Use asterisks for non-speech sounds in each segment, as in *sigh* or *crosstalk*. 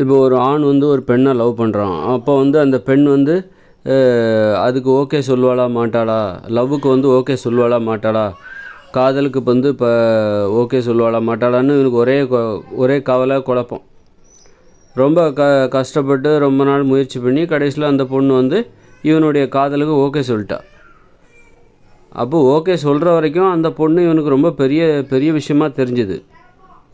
இப்போ ஒரு ஆண் வந்து ஒரு பெண்ணை லவ் பண்ணுறான் அப்போ வந்து அந்த பெண் வந்து அதுக்கு ஓகே சொல்லுவாளா மாட்டாளா? லவ்வுக்கு வந்து ஓகே சொல்லுவாளா மாட்டாளா? காதலுக்கு இப்போ வந்து இப்போ ஓகே சொல்லுவாளா மாட்டாளான்னு இவனுக்கு ஒரே கொ- ஒரே கவலை குழப்பம். ரொம்ப க கஷ்டப்பட்டு ரொம்ப நாள் முயற்சி பண்ணி கடைசியில் அந்த பொண்ணு வந்து இவனுடைய காதலுக்கு ஓகே சொல்லிட்டா. அப்போ ஓகே சொல்கிற வரைக்கும் அந்த பொண்ணு இவனுக்கு ரொம்ப பெரிய பெரிய விஷயமா தெரிஞ்சுது.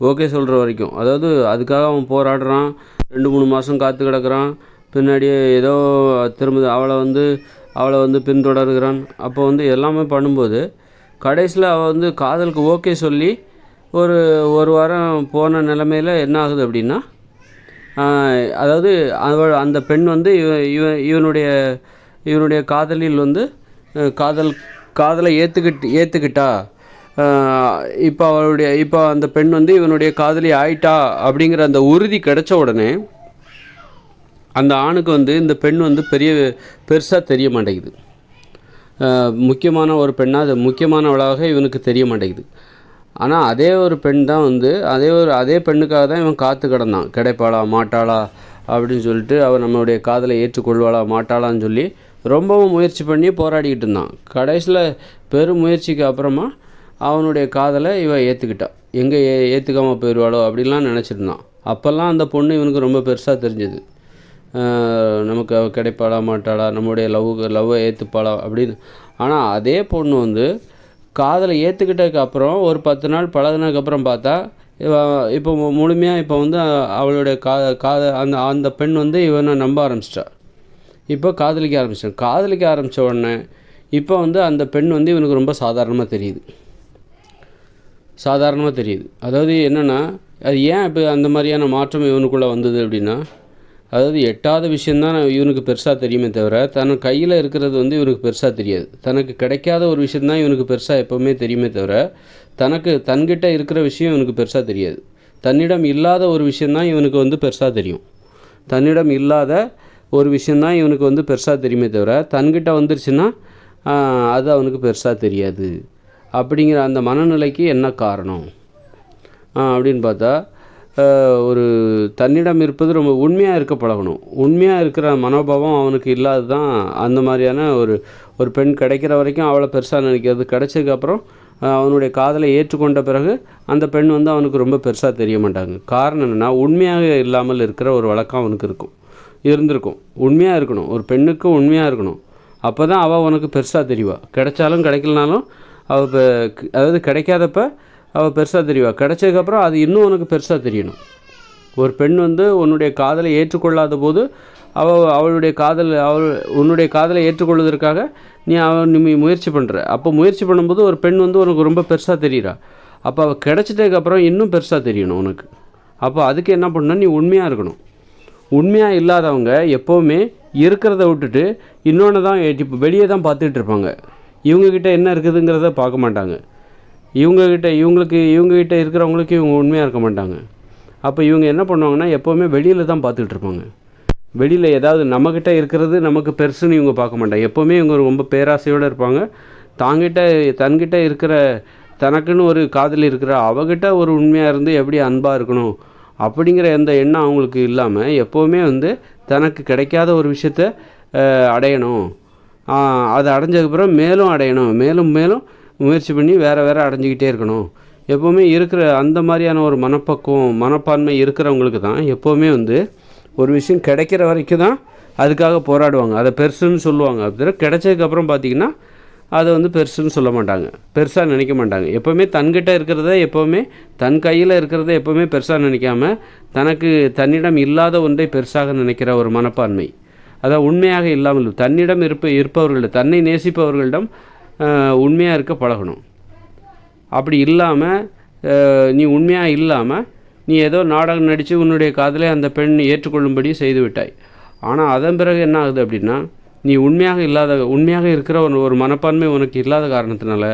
ஓகே சொல்கிற வரைக்கும். அதாவது அதுக்காக அவன் போராடுறான். ரெண்டு மூணு மாதம் காத்து கிடக்குறான். பின்னாடியே ஏதோ திரும்ப அவளை வந்து அவளை வந்து பின்தொடர்கிறான். அப்போ வந்து எல்லாமே பண்ணும்போது கடைசியில் அவள் வந்து காதலுக்கு ஓகே சொல்லி ஒரு ஒரு வாரம் போன நிலமையில் என்ன ஆகுது அப்படின்னா அதாவது அவள் அந்த பெண் வந்து இவ இவன் இவனுடைய இவனுடைய காதலில் வந்து காதல் காதலை ஏற்றுக்கிட்டு ஏற்றுக்கிட்டா இப்போ அவருடைய இப்போ அந்த பெண் வந்து இவனுடைய காதலி ஆயிட்டா அப்படிங்கிற அந்த உறுதி கிடைச்ச உடனே அந்த ஆணுக்கு வந்து இந்த பெண் வந்து பெரிய பெருசாக தெரிய மாட்டேங்குது. முக்கியமான ஒரு பெண்ணாக அது முக்கியமானவளாக இவனுக்கு தெரிய மாட்டேங்குது. ஆனால் அதே ஒரு பெண் தான் வந்து அதே ஒரு அதே பெண்ணுக்காக தான் இவன் காத்து கிடந்தான். கிடைப்பாளா மாட்டாளா அப்படின்னு சொல்லிட்டு அவன் நம்மளுடைய காதலை ஏற்றுக்கொள்வாளா மாட்டாளான்னு சொல்லி ரொம்பவும் முயற்சி பண்ணி போராடிக்கிட்டு இருந்தான். கடைசியில் பெரும் முயற்சிக்கு அப்புறமா அவனுடைய காதலை இவன் ஏற்றுக்கிட்டா எங்கே ஏ ஏற்றுக்காமல் போயிடுவாளோ அப்படின்லாம் நினச்சிருந்தான். அப்போல்லாம் அந்த பொண்ணு இவனுக்கு ரொம்ப பெருசாக தெரிஞ்சது. நமக்கு அவள் கிடைப்பாளா மாட்டாளா நம்முடைய லவ் லவ்வை ஏற்றுப்பாளா அப்படின்னு. ஆனால் அதே பொண்ணு வந்து காதலை ஏற்றுக்கிட்டதுக்கு அப்புறம் ஒரு பத்து நாள் பழகினதுக்கப்புறம் பார்த்தா இப்போ முழுமையாக இப்போ வந்து அவளுடைய கா காத அந்த அந்த பெண் வந்து இவனை நம்ப ஆரம்பிச்சிட்டா. இப்போ காதலிக்க ஆரம்பிச்சிட்டான் காதலிக்க ஆரம்பித்த உடனே இப்போ வந்து அந்த பெண் வந்து இவனுக்கு ரொம்ப சாதாரணமாக தெரியுது. சாதாரணமாக தெரியுது. அதாவது என்னென்னா அது ஏன் இப்போ அந்த மாதிரியான மாற்றம் இவனுக்குள்ளே வந்தது அப்படின்னா அதாவது எட்டாத விஷயந்தான் இவனுக்கு பெருசாக தெரியுமே தவிர தன் கையில் இருக்கிறது வந்து இவனுக்கு பெருசாக தெரியாது. தனக்கு கிடைக்காத ஒரு விஷயந்தான் இவனுக்கு பெருசாக எப்போவுமே தெரியுமே தவிர தனக்கு தன்கிட்ட இருக்கிற விஷயம் இவனுக்கு பெருசாக தெரியாது. தன்னிடம் இல்லாத ஒரு விஷயந்தான் இவனுக்கு வந்து பெருசாக தெரியும். தன்னிடம் இல்லாத ஒரு விஷயந்தான் இவனுக்கு வந்து பெருசாக தெரியுமே தவிர தன்கிட்ட வந்துருச்சுன்னா அது அவனுக்கு பெருசாக தெரியாது. அப்படிங்கிற அந்த மனநிலைக்கு என்ன காரணம்? அப்படின்னு பார்த்தா ஒரு தன்னிடம் இருப்பது ரொம்ப உண்மையாக இருக்க பழகணும் உண்மையாக இருக்கிற மனோபாவம் அவனுக்கு இல்லாது தான் அந்த மாதிரியான ஒரு ஒரு பெண் கிடைக்கிற வரைக்கும் அவளை பெருசாக நினைக்கிறது. கிடைச்சதுக்கப்புறம் அவனுடைய காதலை ஏற்றுக்கொண்ட பிறகு அந்த பெண் வந்து அவனுக்கு ரொம்ப பெருசாக தெரிய மாட்டாங்க. காரணம் என்னென்னா உண்மையாக இல்லாமல் இருக்கிற ஒரு வழக்கம் அவனுக்கு இருக்கும். இருந்திருக்கும். உண்மையாக இருக்கணும். ஒரு பெண்ணுக்கு உண்மையாக இருக்கணும். அப்போ தான் அவள் உனக்கு பெருசாக தெரிவா. கிடைச்சாலும் கிடைக்கலனாலும் அவள் இப்போ அதாவது கிடைக்காதப்ப அவள் பெருசாக தெரியவா கிடைச்சதுக்கப்புறம் அது இன்னும் உனக்கு பெருசாக தெரியணும். ஒரு பெண் வந்து உன்னுடைய காதலை ஏற்றுக்கொள்ளாத போது அவள் அவளுடைய காதல் அவள் உன்னுடைய காதலை ஏற்றுக்கொள்வதற்காக நீ அவன் நீ முயற்சி பண்ணுற அப்போ முயற்சி பண்ணும்போது ஒரு பெண் வந்து உனக்கு ரொம்ப பெருசாக தெரியுறா. அப்போ அவள் கிடைச்சிட்டதுக்கப்புறம் இன்னும் பெருசாக தெரியணும் உனக்கு. அப்போ அதுக்கு என்ன பண்ணணும்? நீ உண்மையாக இருக்கணும். உண்மையாக இல்லாதவங்க எப்போவுமே இருக்கிறத விட்டுட்டு இன்னொன்று தான் வெளியே தான் பார்த்துட்டு இருப்பாங்க. இவங்கக்கிட்ட என்ன இருக்குதுங்கிறத பார்க்க மாட்டாங்க. இவங்கக்கிட்ட இவங்களுக்கு இவங்கக்கிட்ட இருக்கிறவங்களுக்கு இவங்க உண்மையாக இருக்க மாட்டாங்க. அப்போ இவங்க என்ன பண்ணுவாங்கன்னா எப்போவுமே வெளியில் தான் பார்த்துட்ருப்பாங்க வெளியில் ஏதாவது நம்மக்கிட்ட இருக்கிறது நமக்கு பெருசுன்னு இவங்க பார்க்க மாட்டாங்க. எப்போவுமே இவங்க ரொம்ப பேராசையோடு இருப்பாங்க. தாங்கிட்ட தன்கிட்ட இருக்கிற தனக்குன்னு ஒரு காதலி இருக்கிற அவகிட்ட ஒரு உண்மையாக இருந்து எப்படி அன்பாக இருக்கணும் அப்படிங்கிற எந்த எண்ணம் அவங்களுக்கு இல்லாமல் எப்போவுமே வந்து தனக்கு கிடைக்காத ஒரு விஷயத்த அடையணும். அதை அடைஞ்சதுக்கப்புறம் மேலும் அடையணும். மேலும் மேலும் முயற்சி பண்ணி வேறு வேறு அடைஞ்சிக்கிட்டே இருக்கணும். எப்போவுமே இருக்கிற அந்த மாதிரியான ஒரு மனப்பக்குவம் மனப்பான்மை இருக்கிறவங்களுக்கு தான் எப்போவுமே வந்து ஒரு விஷயம் கிடைக்கிற வரைக்கும் தான் அதுக்காக போராடுவாங்க. அதை பெருசுன்னு சொல்லுவாங்க. அப்படி கிடைச்சதுக்கப்புறம் பார்த்தீங்கன்னா அதை வந்து பெருசுன்னு சொல்ல மாட்டாங்க. பெருசாக நினைக்க மாட்டாங்க. எப்போவுமே தன்கிட்ட இருக்கிறத எப்போவுமே தன் கையில் இருக்கிறத எப்போவுமே பெருசாக நினைக்காம தனக்கு தன்னிடம் இல்லாத ஒன்றை பெருசாக நினைக்கிற ஒரு மனப்பான்மை. அதான் உண்மையாக இல்லாமல் தன்னிடம் இருப்ப இருப்பவர்களிடம் தன்னை நேசிப்பவர்களிடம் உண்மையாக இருக்க பழகணும். அப்படி இல்லாமல் நீ உண்மையாக இல்லாமல் நீ ஏதோ நாடகம் நடித்து உன்னுடைய காதலை அந்த பெண் ஏற்றுக்கொள்ளும்படி செய்து விட்டாய். ஆனால் அதன் பிறகு என்ன ஆகுது அப்படின்னா நீ உண்மையாக இல்லாத உண்மையாக இருக்கிற ஒரு ஒரு மனப்பான்மை உனக்கு இல்லாத காரணத்தினால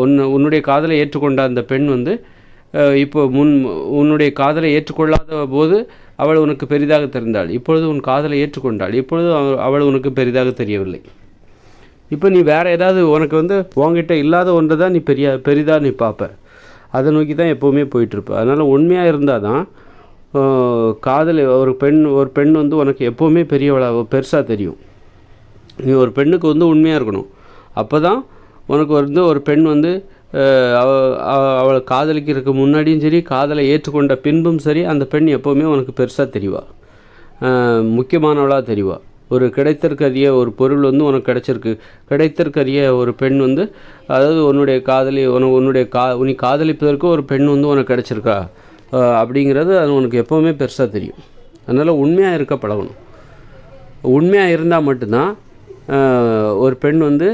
உன் உன்னுடைய காதலை ஏற்றுக்கொண்ட அந்த பெண் வந்து இப்போ முன் உன்னுடைய காதலை ஏற்றுக்கொள்ளாத போது அவள் உனக்கு பெரிதாக தெரிந்தாள். இப்பொழுது உன் காதலை ஏற்றுக்கொண்டாள். இப்பொழுது அவள் உனக்கு பெரிதாக தெரியவில்லை. இப்போ நீ வேறு ஏதாவது உனக்கு வந்து உங்ககிட்ட இல்லாத ஒன்றை தான் நீ பெரிய பெரிதாக நீ பார்ப்ப. அதை நோக்கி தான் எப்போவுமே போயிட்டுருப்ப. அதனால் உண்மையாக இருந்தால் தான் காதல் ஒரு பெண் ஒரு பெண் வந்து உனக்கு எப்போவுமே பெரியவளாக பெருசாக தெரியும். நீ ஒரு பெண்ணுக்கு வந்து உண்மையாக இருக்கணும். அப்போ தான் உனக்கு வந்து ஒரு பெண் வந்து அவளை காதலிக்கிறதுக்கு முன்னாடியும் சரி காதலை ஏற்றுக்கொண்ட பின்பும் சரி அந்த பெண் எப்போவுமே உனக்கு பெருசாக தெரிவா. முக்கியமானவளாக தெரிவா. ஒரு கிடைத்தற்கரிய ஒரு பொருள் வந்து உனக்கு கிடைச்சிருக்கு. கிடைத்தற்கரிய ஒரு பெண் வந்து அதாவது உன்னுடைய காதலி உன உன்னுடைய கா உனி காதலிப்பதற்கு ஒரு பெண் வந்து உனக்கு கிடைச்சிருக்கா. அப்படிங்கிறது அது உனக்கு எப்போவுமே பெருசாக தெரியும். அதனால் உண்மையாக இருக்க பழகணும். உண்மையாக இருந்தால் மட்டும்தான் ஒரு பெண் வந்து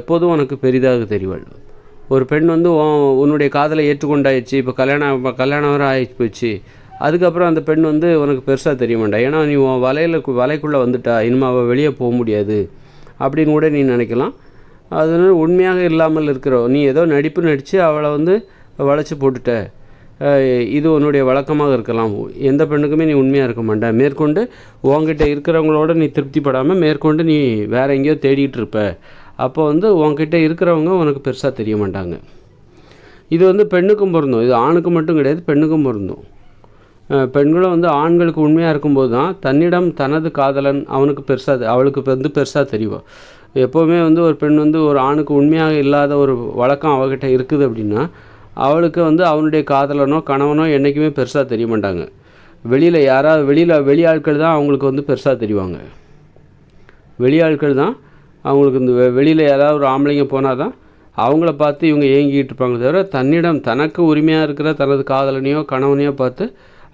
எப்போதும் உனக்கு பெரிதாக தெரிவாள். ஒரு பெண் வந்து உன் உன்னுடைய காதலை ஏற்றுக்கொண்டாயிடுச்சு இப்போ கல்யாணம் இப்போ கல்யாணம் வர ஆயிடுச்சு போச்சு. அதுக்கப்புறம் அந்த பெண் வந்து உனக்கு பெருசாக தெரிய மாட்டா ஏன்னா நீ உன் வலையில் வலைக்குள்ளே வந்துட்டா இனிமேல் அவள் வெளியே போக முடியாது அப்படின்னு கூட நீ நினைக்கலாம். அதனால உண்மையாக இல்லாமல் இருக்கிறோம் நீ ஏதோ நடிப்பு நடித்து அவளை வந்து வளைச்சி போட்டுட்ட. இது உன்னுடைய வழக்கமாக இருக்கலாம். எந்த பெண்ணுக்குமே நீ உண்மையாக இருக்க மாட்டேன் மேற்கொண்டு உன்கிட்ட இருக்கிறவங்களோட நீ திருப்திப்படாமல் மேற்கொண்டு நீ வேற எங்கேயோ தேடிகிட்டு இருப்ப. அப்போ வந்து உன்கிட்ட இருக்கிறவங்க உனக்கு பெருசாக தெரிய மாட்டாங்க. இது வந்து பெண்ணுக்கும் பொருந்தும். இது ஆணுக்கு மட்டும் கிடையாது பெண்ணுக்கும் பொருந்தும். பெண்களும் வந்து ஆண்களுக்கு உண்மையாக இருக்கும்போது தான் தன்னிடம் தனது காதலன் அவனுக்கு பெருசாக அவளுக்கு வந்து பெருசாக தெரியும். எப்போவுமே வந்து ஒரு பெண் வந்து ஒரு ஆணுக்கு உண்மையாக இல்லாத ஒரு வழக்கம் அவகிட்ட இருக்குது அப்படின்னா அவளுக்கு வந்து அவனுடைய காதலனோ கணவனோ என்றைக்குமே பெருசாக தெரிய மாட்டாங்க. வெளியில் யாராவது வெளியில் வெளியாட்கள் தான் அவங்களுக்கு வந்து பெருசாக தெரிவாங்க. வெளியாட்கள் தான் அவங்களுக்கு இந்த வெளியில் யாராவது ஒரு ஆம்பளைங்க போனால் தான் அவங்கள பார்த்து இவங்க ஏங்கிட்டு இருப்பாங்க தவிர தன்னிடம் தனக்கு உரிமையாக இருக்கிற தனது காதலனையோ கணவனையோ பார்த்து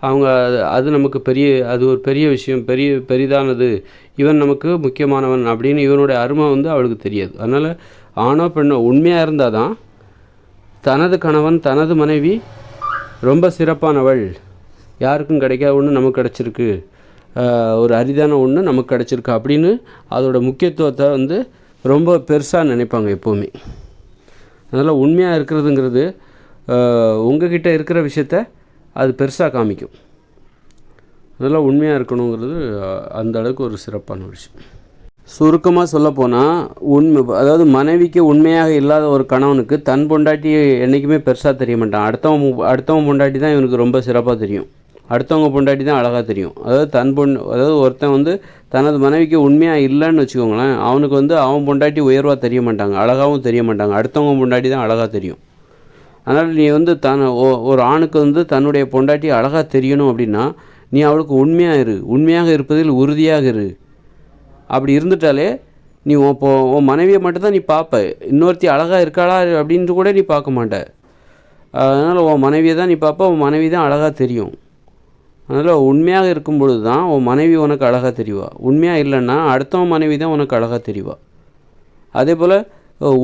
அவங்க அது- அது நமக்கு பெரிய அது ஒரு பெரிய விஷயம் பெரிய பெரிதானது. இவன் நமக்கு முக்கியமானவன் அப்படின்னு இவனுடைய அருமை வந்து அவளுக்கு தெரியாது. அதனால் ஆணோ பெண்ணோ உண்மையாக இருந்தால் தான் தனது கணவன் தனது மனைவி ரொம்ப சிறப்பானவள். யாருக்கும் கிடைக்காத ஒன்று நமக்கு கிடச்சிருக்கு. ஒரு அரிதான ஒன்று நமக்கு கிடச்சிருக்கு அப்படின்னு அதோட முக்கியத்துவத்தை வந்து ரொம்ப பெருசாக நினைப்பாங்க எப்போவுமே. அதனால் உண்மையாக இருக்கிறதுங்கிறது உங்ககிட்ட இருக்கிற விஷயத்த அது பெருசாக காமிக்கும். அதெல்லாம் உண்மையாக இருக்கணுங்கிறது அந்த அளவுக்கு ஒரு சிறப்பான விஷயம். சுருக்கமாக சொல்லப்போனால் உண்மை அதாவது மனைவிக்கு உண்மையாக இல்லாத ஒரு கணவனுக்கு தன் பொண்டாட்டி என்றைக்குமே பெருசாக தெரிய மாட்டான். அடுத்தவன் அடுத்தவன் பொண்டாட்டி தான் இவனுக்கு ரொம்ப சிறப்பாக தெரியும். அடுத்தவங்க பொண்டாட்டி தான் அழகாக தெரியும். அதாவது தன் பொண் அதாவது ஒருத்தன் வந்து தனது மனைவிக்கு உண்மையாக இல்லைன்னு வச்சுக்கோங்களேன் அவனுக்கு வந்து அவன் பொண்டாட்டி உயர்வாக தெரிய மாட்டாங்க அழகாகவும் தெரிய மாட்டாங்க. அடுத்தவங்க பொண்டாட்டி தான் அழகாக தெரியும். அதனால் நீ வந்து தன ஒரு ஆணுக்கு வந்து தன்னுடைய பொண்டாட்டி அழகாக தெரியணும் அப்படின்னா நீ அவளுக்கு உண்மையாக இரு. உண்மையாக இருப்பதில் உறுதியாக இரு. அப்படி இருந்துட்டாலே நீ உன் இப்போ உன் மனைவியை மட்டும்தான் நீ பார்ப்ப இன்னொருத்தி அழகாக இருக்காளா அப்படின்ட்டு கூட நீ பார்க்க மாட்ட. அதனால் உன் மனைவியை தான் நீ பார்ப்ப உன் மனைவி தான் அழகாக தெரியும். அதனால் உண்மையாக இருக்கும் பொழுது தான் உன் மனைவி உனக்கு அழகாக தெரிவா. உண்மையாக இல்லைன்னா அடுத்தவன் மனைவி தான் உனக்கு அழகாக தெரிவா. அதே போல்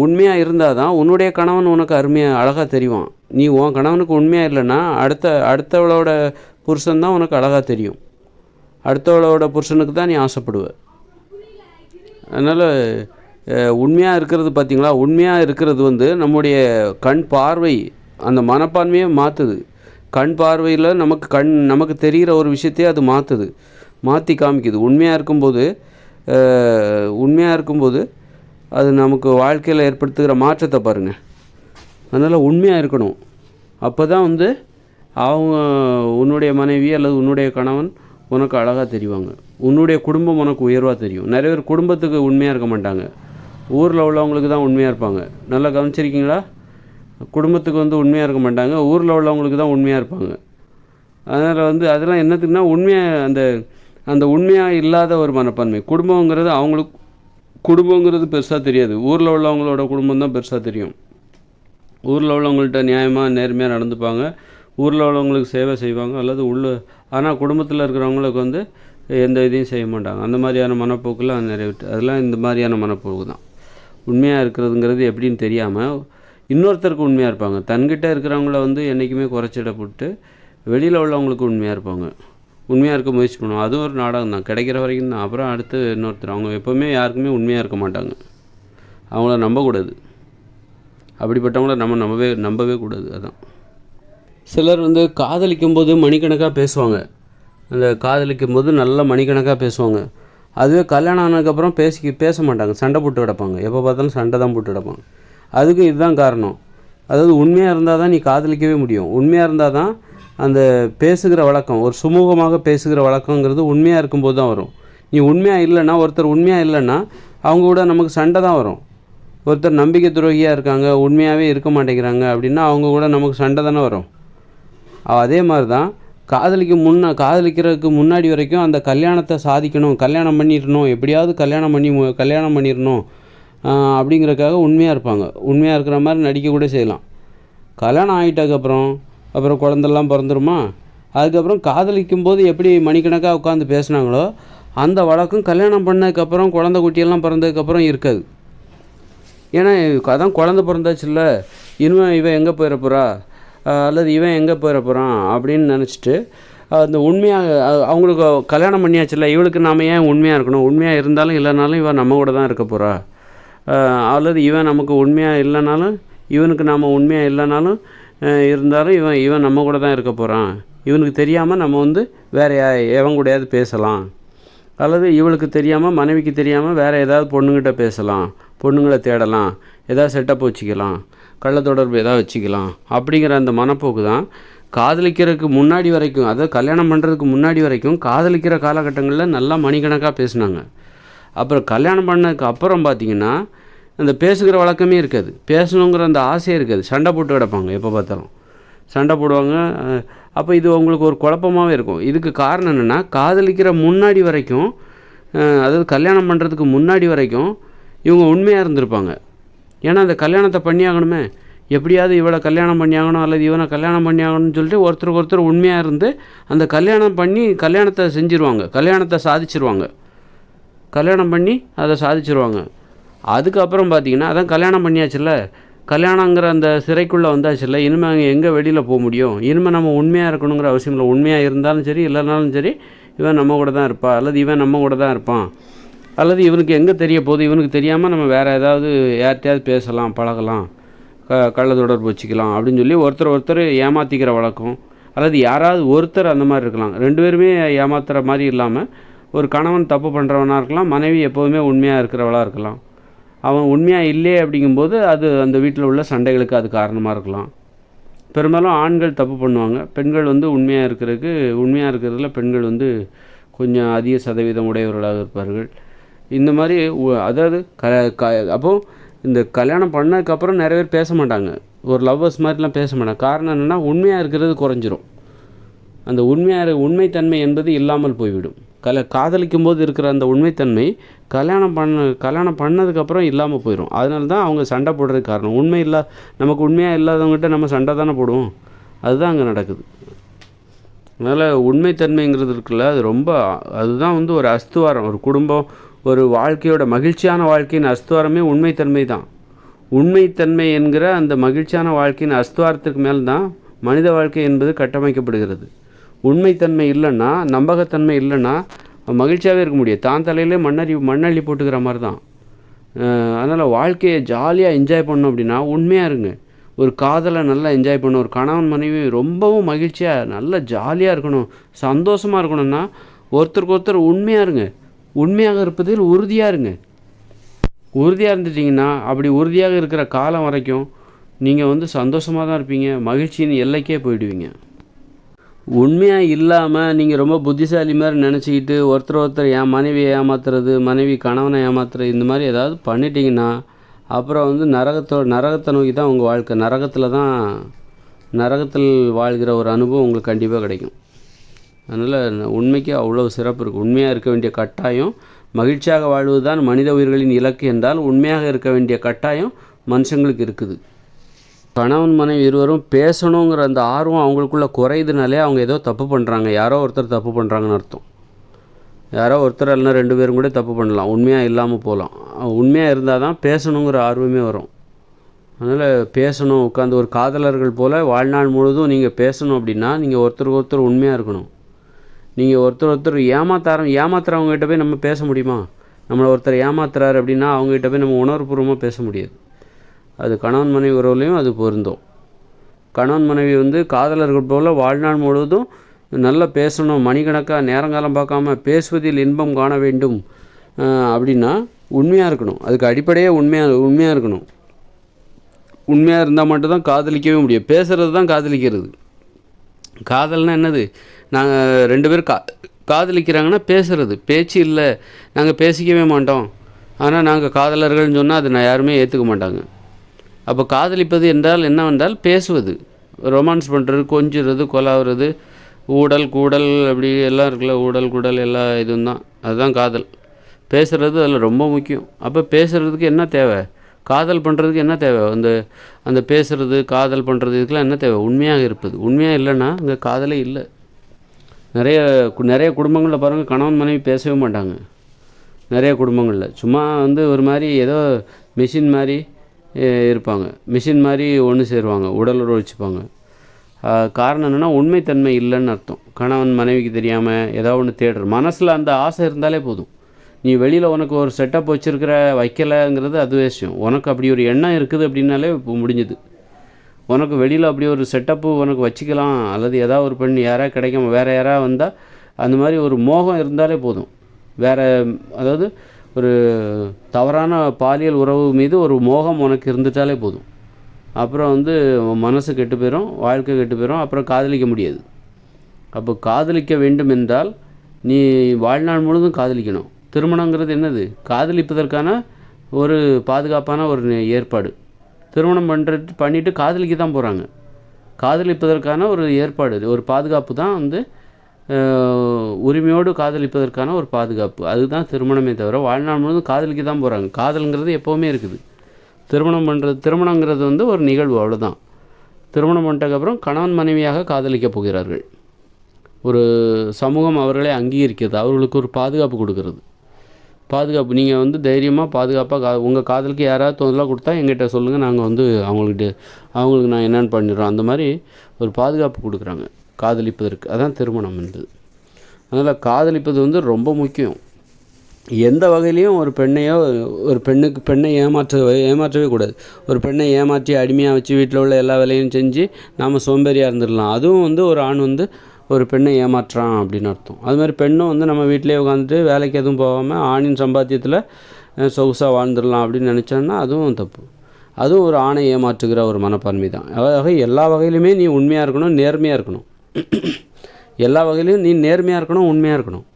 உண்மையாக இருந்தால் தான் உன்னுடைய கணவன் உனக்கு அருமையாக அழகாக தெரிவான். நீ உன் கணவனுக்கு உண்மையாக இல்லைன்னா அடுத்த அடுத்தவளோட புருஷன் தான் உனக்கு அழகாக தெரியும். அடுத்தவளோட புருஷனுக்கு தான் நீ ஆசைப்படுவ. அதனால் உண்மையாக இருக்கிறது பார்த்தீங்களா உண்மையாக இருக்கிறது வந்து நம்முடைய கண் பார்வை அந்த மனப்பான்மையை மாற்றுது கண் பார்வையில் நமக்கு கண் நமக்கு தெரிகிற ஒரு விஷயத்தையே அது மாற்றுது மாற்றி காமிக்குது. உண்மையாக இருக்கும்போது உண்மையாக இருக்கும்போது அது நமக்கு வாழ்க்கையில் ஏற்படுத்துகிற மாற்றத்தை பாருங்கள் அதனால் உண்மையாக இருக்கணும். அப்போ தான் வந்து அவங்க உன்னுடைய மனைவி அல்லது உன்னுடைய கணவன் உனக்கு அழகாக தெரிவாங்க. உன்னுடைய குடும்பம் உனக்கு உயர்வாக தெரியும். நிறைய பேர் குடும்பத்துக்கு உண்மையாக இருக்க மாட்டாங்க. ஊரில் உள்ளவங்களுக்கு தான் உண்மையாக இருப்பாங்க. நல்லா கவனிச்சிருக்கீங்களா? குடும்பத்துக்கு வந்து உண்மையாக இருக்க மாட்டாங்க. ஊரில் உள்ளவங்களுக்கு தான் உண்மையாக இருப்பாங்க. அதனால் வந்து அதெல்லாம் என்னத்துக்குன்னா உண்மையாக அந்த அந்த உண்மையாக இல்லாத ஒரு மனப்பான்மை. குடும்பங்கிறது அவங்களுக்கு குடும்பங்கிறது பெருசாக தெரியாது. ஊரில் உள்ளவங்களோட குடும்பம் தான் பெருசாக தெரியும். ஊரில் உள்ளவங்கள்ட்ட நியாயமாக நேர்மையாக நடந்துப்பாங்க. ஊரில் உள்ளவங்களுக்கு சேவை செய்வாங்க. அல்லது உள்ள ஆனால் குடும்பத்தில் இருக்கிறவங்களுக்கு வந்து எந்த இதையும் செய்ய மாட்டாங்க. அந்த மாதிரியான மனப்போக்கெல்லாம் நிறைய அதெல்லாம் இந்த மாதிரியான மனப்போக்கு தான். உண்மையாக இருக்கிறதுங்கிறது எப்படின்னு தெரியாமல் இன்னொருத்தருக்கு உண்மையாக இருப்பாங்க. தன்கிட்ட இருக்கிறவங்கள வந்து என்றைக்குமே குறைச்சிட போட்டு வெளியில் உள்ளவங்களுக்கு உண்மையாக இருப்பாங்க. உண்மையாக இருக்க முயற்சி பண்ணுவோம் அதுவும் ஒரு நாடகம் தான். கிடைக்கிற வரைக்கும் தான். அப்புறம் அடுத்து இன்னொருத்தர். அவங்க எப்போவுமே யாருக்குமே உண்மையாக இருக்க மாட்டாங்க. அவங்கள நம்பக்கூடாது. அப்படிப்பட்டவங்கள நம்ம நம்பவே நம்பவே கூடாது. அதான். சிலர் வந்து காதலிக்கும் போது மணிக்கணக்காக பேசுவாங்க. அந்த காதலிக்கும் போது நல்லா மணிக்கணக்காக பேசுவாங்க. அதுவே கல்யாணம் ஆனதுக்கப்புறம் பேசி பேச மாட்டாங்க. சண்டை போட்டு கிடப்பாங்க. எப்போ பார்த்தாலும் சண்டை தான் போட்டு கிடப்பாங்க. அதுக்கு இதுதான் காரணம். அதாவது உண்மையாக இருந்தால் தான் நீ காதலிக்கவே முடியும். உண்மையாக இருந்தால் தான் அந்த பேசுகிற வழக்கம் ஒரு சுமூகமாக பேசுகிற வழக்கங்கிறது உண்மையாக இருக்கும்போது தான் வரும். நீ உண்மையாக இல்லைன்னா ஒருத்தர் உண்மையாக இல்லைன்னா அவங்க கூட நமக்கு சண்டை தான் வரும். ஒருத்தர் நம்பிக்கை துரோகியாக இருக்காங்க உண்மையாகவே இருக்க மாட்டேங்கிறாங்க அப்படின்னா அவங்க கூட நமக்கு சண்டை தானே வரும். அதே மாதிரி தான் காதலிக்கு முன்ன காதலிக்கிறதுக்கு முன்னாடி வரைக்கும் அந்த கல்யாணத்தை சாதிக்கணும் கல்யாணம் பண்ணிடணும் எப்படியாவது கல்யாணம் பண்ணி மு- கல்யாணம் பண்ணிடணும். அப்படிங்கிறக்காக உண்மையாக இருப்பாங்க. உண்மையாக இருக்கிற மாதிரி நடிக்க கூட செய்யலாம். கல்யாணம் ஆகிட்டதுக்கப்புறம் அப்புறம் குழந்தெல்லாம் பிறந்துருமா? அதுக்கப்புறம் காதலிக்கும் போது எப்படி மணிக்கணக்காக உட்காந்து பேசுனாங்களோ அந்த வழக்கம் கல்யாணம் பண்ணதுக்கப்புறம் குழந்த குட்டியெல்லாம் பிறந்ததுக்கப்புறம் இருக்காது. ஏன்னா அதான் குழந்த பிறந்தாச்சுல்ல இனிமே இவன் எங்கே போயிட போகிறா அல்லது இவன் எங்கே போயிட போகிறான் அப்படின்னு நினச்சிட்டு அந்த உண்மையாக அவங்களுக்கு கல்யாணம் பண்ணியாச்சுல்ல இவளுக்கு நாம ஏன் உண்மையாக இருக்கணும்? உண்மையாக இருந்தாலும் இல்லைனாலும் இவன் நம்ம கூட தான் இருக்க போகிறா அல்லது இவன் நமக்கு உண்மையாக இல்லைனாலும் இவனுக்கு நாம் உண்மையாக இல்லைனாலும் இருந்தாலும் இவன் இவன் நம்ம கூட தான் இருக்க போகிறான் இவனுக்கு தெரியாமல் நம்ம வந்து வேறு யா- எவன் கூடயாவது பேசலாம். அல்லது இவளுக்கு தெரியாமல் மனைவிக்கு தெரியாமல் வேறு ஏதாவது பொண்ணுங்கிட்ட பேசலாம். பொண்ணுங்களை தேடலாம். ஏதாவது செட்டப் வச்சுக்கலாம். கள்ள தொடர்பு ஏதாவது வச்சுக்கலாம். அப்படிங்கிற அந்த மனப்போக்கு தான் காதலிக்கிறதுக்கு முன்னாடி வரைக்கும் அதாவது கல்யாணம் பண்ணுறதுக்கு முன்னாடி வரைக்கும் காதலிக்கிற காலகட்டங்களில் நல்லா மணிக்கணக்காக பேசுனாங்க. அப்புறம் கல்யாணம் பண்ணதுக்கு அப்புறம் பார்த்தீங்கன்னா அந்த பேசுகிற வழக்கமே இருக்காது. பேசணுங்கிற அந்த ஆசையே இருக்காது. சண்டை போட்டு கிடப்பாங்க எப்போ பார்த்தாலும். சண்டை போடுவாங்க அப்போ இது உங்களுக்கு ஒரு குழப்பமாகவே இருக்கும். இதுக்கு காரணம் என்னென்னா காதலிக்கிற முன்னாடி வரைக்கும் அதாவது கல்யாணம் பண்ணுறதுக்கு முன்னாடி வரைக்கும் இவங்க உண்மையாக இருந்திருப்பாங்க. ஏன்னா அந்த கல்யாணத்தை பண்ணியாகணுமே. எப்படியாவது இவளை கல்யாணம் பண்ணியாகணும் அல்லது இவனை கல்யாணம் பண்ணியாகணும்னு சொல்லிட்டு ஒருத்தருக்கு ஒருத்தர் உண்மையாக இருந்து அந்த கல்யாணம் பண்ணி கல்யாணத்தை செஞ்சிருவாங்க. கல்யாணத்தை சாதிச்சிருவாங்க. கல்யாணம் பண்ணி அதை சாதிச்சிருவாங்க. அதுக்கப்புறம் பார்த்தீங்கன்னா அதான் கல்யாணம் பண்ணியாச்சுல்ல? கல்யாணங்கிற அந்த சிறைக்குள்ளே வந்தாச்சுல்ல? இனிமேல் அங்கே எங்கே வெளியில் போக முடியும்? இனிமேல் நம்ம உண்மையாக இருக்கணுங்கிற அவசியம் இல்லை. உண்மையாக இருந்தாலும் சரி இல்லைனாலும் சரி இவன் நம்ம கூட தான் இருப்பா. அல்லது இவன் நம்ம கூட தான் இருப்பான். அல்லது இவனுக்கு எங்கே தெரிய போகுது? இவனுக்கு தெரியாமல் நம்ம வேறு ஏதாவது யார்கிட்டயாவது பேசலாம் பழகலாம் க கள்ள தொடர்பு வச்சுக்கலாம் அப்படின்னு சொல்லி ஒருத்தர் ஒருத்தர் ஏமாற்றிக்கிற வழக்கம். அல்லது யாராவது ஒருத்தர் அந்த மாதிரி இருக்கலாம். ரெண்டு பேருமே ஏமாத்துகிற மாதிரி இல்லாமல் ஒரு கணவன் தப்பு பண்ணுறவனாக இருக்கலாம் மனைவி எப்போதுமே உண்மையாக இருக்கிறவளாக இருக்கலாம். அவன் உண்மையாக இல்லையே அப்படிங்கும்போது அது அந்த வீட்டில் உள்ள சண்டைகளுக்கு அது காரணமாக இருக்கலாம். பெரும்பாலும் ஆண்கள் தப்பு பண்ணுவாங்க. பெண்கள் வந்து உண்மையாக இருக்கிறதுக்கு உண்மையாக இருக்கிறதுல பெண்கள் வந்து கொஞ்சம் அதிக சதவீதம் உடையவர்களாக இருப்பார்கள். இந்த மாதிரி அதாவது க க அப்போது இந்த கல்யாணம் பண்ணதுக்கப்புறம் நிறைய பேர் பேச மாட்டாங்க. ஒரு லவ்வர்ஸ் மாதிரிலாம் பேச மாட்டாங்க. காரணம் என்னென்னா உண்மையாக இருக்கிறது குறைஞ்சிரும். அந்த உண்மையாக உண்மைத்தன்மை என்பது இல்லாமல் போய்விடும். கல காதலிக்கும் போது இருக்கிற அந்த உண்மைத்தன்மை கல்யாணம் பண்ண கல்யாணம் பண்ணதுக்கப்புறம் இல்லாமல் போயிடும் அதனால தான் அவங்க சண்டை போடுறதுக்கு காரணம். உண்மை இல்லா நமக்கு உண்மையாக இல்லாதவங்ககிட்ட நம்ம சண்டை தானே போடுவோம். அதுதான் அங்கே நடக்குது. அதனால் உண்மைத்தன்மைங்கிறது இருக்குல்ல அது ரொம்ப அதுதான் வந்து ஒரு அஸ்துவாரம். ஒரு குடும்பம் ஒரு வாழ்க்கையோட மகிழ்ச்சியான வாழ்க்கையின் அஸ்துவாரமே உண்மைத்தன்மை தான். உண்மைத்தன்மை என்கிற அந்த மகிழ்ச்சியான வாழ்க்கையின் அஸ்துவாரத்துக்கு மேல் தான் மனித வாழ்க்கை என்பது கட்டமைக்கப்படுகிறது. உண்மைத்தன்மை இல்லைன்னா நம்பகத்தன்மை இல்லைன்னா மகிழ்ச்சியாகவே இருக்க முடியாது. தான் தலையிலே மண்ணறி மண்ணள்ளி போட்டுக்கிற மாதிரி தான் அதனால் வாழ்க்கையை ஜாலியாக என்ஜாய் பண்ணோம் அப்படின்னா உண்மையாக இருங்க. ஒரு காதலை நல்லா என்ஜாய் பண்ணணும் ஒரு கணவன் மனைவி ரொம்பவும் மகிழ்ச்சியாக நல்லா ஜாலியாக இருக்கணும் சந்தோஷமாக இருக்கணும்னா ஒருத்தருக்கு ஒருத்தர் உண்மையாக இருங்க. உண்மையாக இருப்பதில் உறுதியாக இருங்க. உறுதியாக இருந்துட்டிங்கன்னா அப்படி உறுதியாக இருக்கிற காலம் வரைக்கும் நீங்கள் வந்து சந்தோஷமாக தான் இருப்பீங்க மகிழ்ச்சியின் எல்லைக்கே போயிடுவீங்க. உண்மையாக இல்லாமல் நீங்கள் ரொம்ப புத்திசாலி மாதிரி நினச்சிக்கிட்டு ஒருத்தர் ஒருத்தர் என் மனைவியை ஏமாத்துறது மனைவி கணவனை ஏமாத்துறது இந்த மாதிரி ஏதாவது பண்ணிட்டீங்கன்னா அப்புறம் வந்து நரகத்தோ நரகத்தை நோக்கி தான் உங்கள் வாழ்க்கை. நரகத்தில் தான் நரகத்தில் வாழ்கிற ஒரு அனுபவம் உங்களுக்கு கண்டிப்பாக கிடைக்கும். அதனால் உண்மைக்கு அவ்வளோ சிறப்பு இருக்குது உண்மையாக இருக்க வேண்டிய கட்டாயம் மகிழ்ச்சியாக வாழ்வது தான் மனித உயிர்களின் இலக்கு என்றால் உண்மையாக இருக்க வேண்டிய கட்டாயம் மனுஷங்களுக்கு இருக்குது. கணவன் மனைவி இருவரும் பேசணுங்கிற அந்த ஆர்வம் அவங்களுக்குள்ளே குறையுதுனாலே அவங்க ஏதோ தப்பு பண்ணுறாங்க யாரோ ஒருத்தர் தப்பு பண்ணுறாங்கன்னு அர்த்தம். யாரோ ஒருத்தர் இல்லைன்னா ரெண்டு பேரும் கூட தப்பு பண்ணலாம். உண்மையாக இல்லாமல் போகலாம் உண்மையாக இருந்தால் தான் பேசணுங்கிற ஆர்வமே வரும். அதனால் பேசணும் உட்காந்து ஒரு காதலர்கள் போல் வாழ்நாள் முழுதும் நீங்கள் பேசணும் அப்படின்னா நீங்கள் ஒருத்தருக்கு ஒருத்தர் உண்மையாக இருக்கணும். நீங்கள் ஒருத்தர் ஒருத்தர் ஏமாத்தாரம் ஏமாத்துறவங்ககிட்ட போய் நம்ம பேச முடியுமா? நம்மளை ஒருத்தர் ஏமாத்துறாரு அப்படின்னா அவங்ககிட்ட போய் நம்ம உணர்வுபூர்வமாக பேச முடியாது. அது கணவன் மனைவி உறவுலையும் அது பொருந்தும். கணவன் மனைவி வந்து காதலர்கள் போல் வாழ்நாள் முழுவதும் நல்லா பேசணும் மணிக்கணக்காக நேரங்காலம் பார்க்காம பேசுவதில் இன்பம் காண வேண்டும் அப்படின்னா உண்மையாக இருக்கணும். அதுக்கு அடிப்படையே உண்மையாக உண்மையாக இருக்கணும். உண்மையாக இருந்தால் மட்டும்தான் காதலிக்கவே முடியும். பேசுகிறது தான் காதலிக்கிறது. காதல்னா என்னது? நாங்கள் ரெண்டு பேரும் கா காதலிக்கிறாங்கன்னா பேசுகிறது பேச்சு இல்லை. நாங்கள் பேசிக்கவே மாட்டோம். ஆனால் நாங்கள் காதலர்கள்னு சொன்னால் அதை நான் யாருமே ஏற்றுக்க மாட்டாங்க. அப்போ காதலிப்பது என்றால் என்னவென்றால் பேசுவது. ரொமான்ஸ் பண்ணுறது கொஞ்சுறது கொலாவுறது ஊடல் கூடல் அப்படி எல்லாம் இருக்குல்ல ஊடல் கூடல் எல்லா இதுவும் தான். அதுதான் காதல். பேசுகிறது அதில் ரொம்ப முக்கியம். அப்போ பேசுகிறதுக்கு என்ன தேவை? காதல் பண்ணுறதுக்கு என்ன தேவை? அந்த அந்த பேசுகிறது காதல் பண்ணுறது இதுக்கெல்லாம் என்ன தேவை? உண்மையாக இருப்பது. உண்மையாக இல்லைன்னா அங்கே காதலே இல்லை. நிறைய நிறைய குடும்பங்களில் பாருங்கள் கணவன் மனைவி பேசவே மாட்டாங்க. நிறைய குடும்பங்களில். சும்மா வந்து ஒரு மாதிரி ஏதோ மிஷின் மாதிரி இருப்பாங்க. மிஷின் மாதிரி ஒன்று சேருவாங்க. உடல் உறவு வச்சுப்பாங்க. காரணம் என்னென்னா உண்மைத்தன்மை இல்லைன்னு அர்த்தம். கணவன் மனைவிக்கு தெரியாமல் ஏதோ ஒன்று தேடுற. மனசில் அந்த ஆசை இருந்தாலே போதும். நீ வெளியில் உனக்கு ஒரு செட்டப் வச்சுருக்கிற வைக்கலைங்கிறது அது விஷயம். உனக்கு அப்படி ஒரு எண்ணம் இருக்குது அப்படின்னாலே இப்போ முடிஞ்சுது. உனக்கு வெளியில் அப்படி ஒரு செட்டப்பு உனக்கு வச்சுக்கலாம். அல்லது ஏதாவது ஒரு பெண் யாராவது கிடைக்காம வேறு யாராவது வந்தால் அந்த மாதிரி ஒரு மோகம் இருந்தாலே போதும். வேறு அதாவது ஒரு தவறான பாலியல் உறவு மீது ஒரு மோகம் உனக்கு இருந்துட்டாலே போதும். அப்புறம் வந்து உன் மனசு கெட்டு போயிடும் வாழ்க்கை கெட்டு போயிடும் அப்புறம் காதலிக்க முடியாது. அப்போ காதலிக்க வேண்டும் என்றால் நீ வாழ்நாள் முழுதும் காதலிக்கணும். திருமணங்கிறது என்னது? காதலிப்பதற்கான ஒரு பாதுகாப்பான ஒரு ஏற்பாடு. திருமணம் பண்ணுறது பண்ணிவிட்டு காதலிக்க தான் போகிறாங்க காதலிப்பதற்கான ஒரு ஏற்பாடு ஒரு பாதுகாப்பு தான் வந்து உரிமையோடு காதலிப்பதற்கான ஒரு பாதுகாப்பு. அதுதான் திருமணமே தவிர வாழ்நாள் முழுவதும் காதலிக்க தான் போகிறாங்க காதலுங்கிறது எப்போவுமே இருக்குது. திருமணம் பண்ணுறது திருமணங்கிறது வந்து ஒரு நிகழ்வு அவ்வளோதான் திருமணம் பண்ணிட்டதுக்கப்புறம் கணவன் மனைவியாக காதலிக்கப் போகிறார்கள். ஒரு சமூகம் அவர்களை அங்கீகரிக்கிறது. அவர்களுக்கு ஒரு பாதுகாப்பு கொடுக்கறது. பாதுகாப்பு நீங்கள் வந்து தைரியமாக பாதுகாப்பாக கா உங்கள் காதலுக்கு யாராவது தொந்தரவு கொடுத்தா எங்கிட்ட சொல்லுங்கள் நாங்கள் வந்து அவங்கள்ட்ட அவங்களுக்கு நான் என்னென்னு பண்ணிடுறோம். அந்த மாதிரி ஒரு பாதுகாப்பு கொடுக்குறாங்க. காதலிப்பதற்கு. அதான் திருமணம் என்பது. அதனால் காதலிப்பது வந்து ரொம்ப முக்கியம். எந்த வகையிலையும் ஒரு பெண்ணையோ ஒரு பெண்ணுக்கு பெண்ணை ஏமாற்ற ஏமாற்றவே கூடாது. ஒரு பெண்ணை ஏமாற்றி அடிமையாக வச்சு வீட்டில் உள்ள எல்லா வேலையும் செஞ்சு நாம் சோம்பேறியாக இருந்துடலாம் அதுவும் வந்து ஒரு ஆண் வந்து ஒரு பெண்ணை ஏமாற்றுறான் அப்படின்னு அர்த்தம். அது மாதிரி பெண்ணும் வந்து நம்ம வீட்டிலேயே உட்காந்துட்டு வேலைக்கு எதுவும் போகாமல் ஆணின் சம்பாத்தியத்தில் சொகுசாக வாழ்ந்துடலாம் அப்படின்னு நினச்சோன்னா அதுவும் தப்பு. அதுவும் ஒரு ஆணை ஏமாற்றுகிற ஒரு மனப்பான்மை தான். அதாவது எல்லா வகையிலுமே நீ உண்மையாக இருக்கணும் நேர்மையாக இருக்கணும். *clears throat* எல்லா வகையிலையும் நீ நேர்மையாக இருக்கணும் உண்மையாக இருக்கணும்.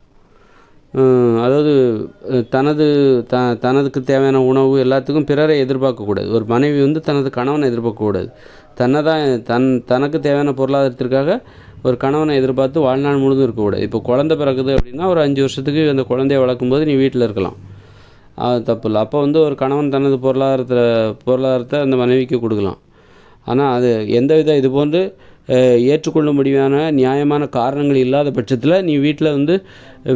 அதாவது தனது த தனதுக்கு தேவையான உணவு எல்லாத்துக்கும் பிறரை எதிர்பார்க்கக்கூடாது. ஒரு மனைவி வந்து தனது கணவனை எதிர்பார்க்கக்கூடாது. தன்னை தான் தன் தனக்கு தேவையான பொருளாதாரத்திற்காக ஒரு கணவனை எதிர்பார்த்து வாழ்நாள் முழுதும் இருக்கக்கூடாது. இப்போ குழந்தை பிறகுது அப்படின்னா ஒரு அஞ்சு வருஷத்துக்கு அந்த குழந்தைய வளர்க்கும்போது நீ வீட்டில் இருக்கலாம். அது தப்பு இல்லை. அப்போ வந்து ஒரு கணவன் தனது பொருளாதாரத்தில் பொருளாதாரத்தை அந்த மனைவிக்கு கொடுக்கலாம். ஆனால் அது எந்தவித இது போன்று ஏற்றுக்கொள்ள முடியான நியாயமான காரணங்கள் இல்லாத பட்சத்தில் நீ வீட்டில் வந்து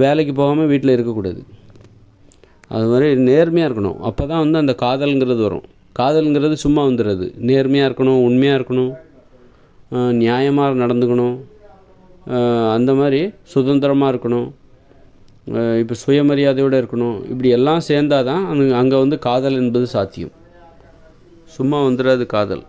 வேலைக்கு போகாமல் வீட்டில் இருக்கக்கூடாது. அது மாதிரி நேர்மையாக இருக்கணும். அப்போ தான் வந்து அந்த காதல்ங்கிறது வரும். காதல்ங்கிறது சும்மா வந்துடுறது நேர்மையாக இருக்கணும் உண்மையாக இருக்கணும் நியாயமாக நடந்துக்கணும். அந்த மாதிரி சுதந்திரமாக இருக்கணும். இப்போ சுயமரியாதையோடு இருக்கணும். இப்படி எல்லாம் சேர்ந்தாதான் அங்கே அங்கே வந்து காதல் என்பது சாத்தியம். சும்மா வந்துடாது காதல்.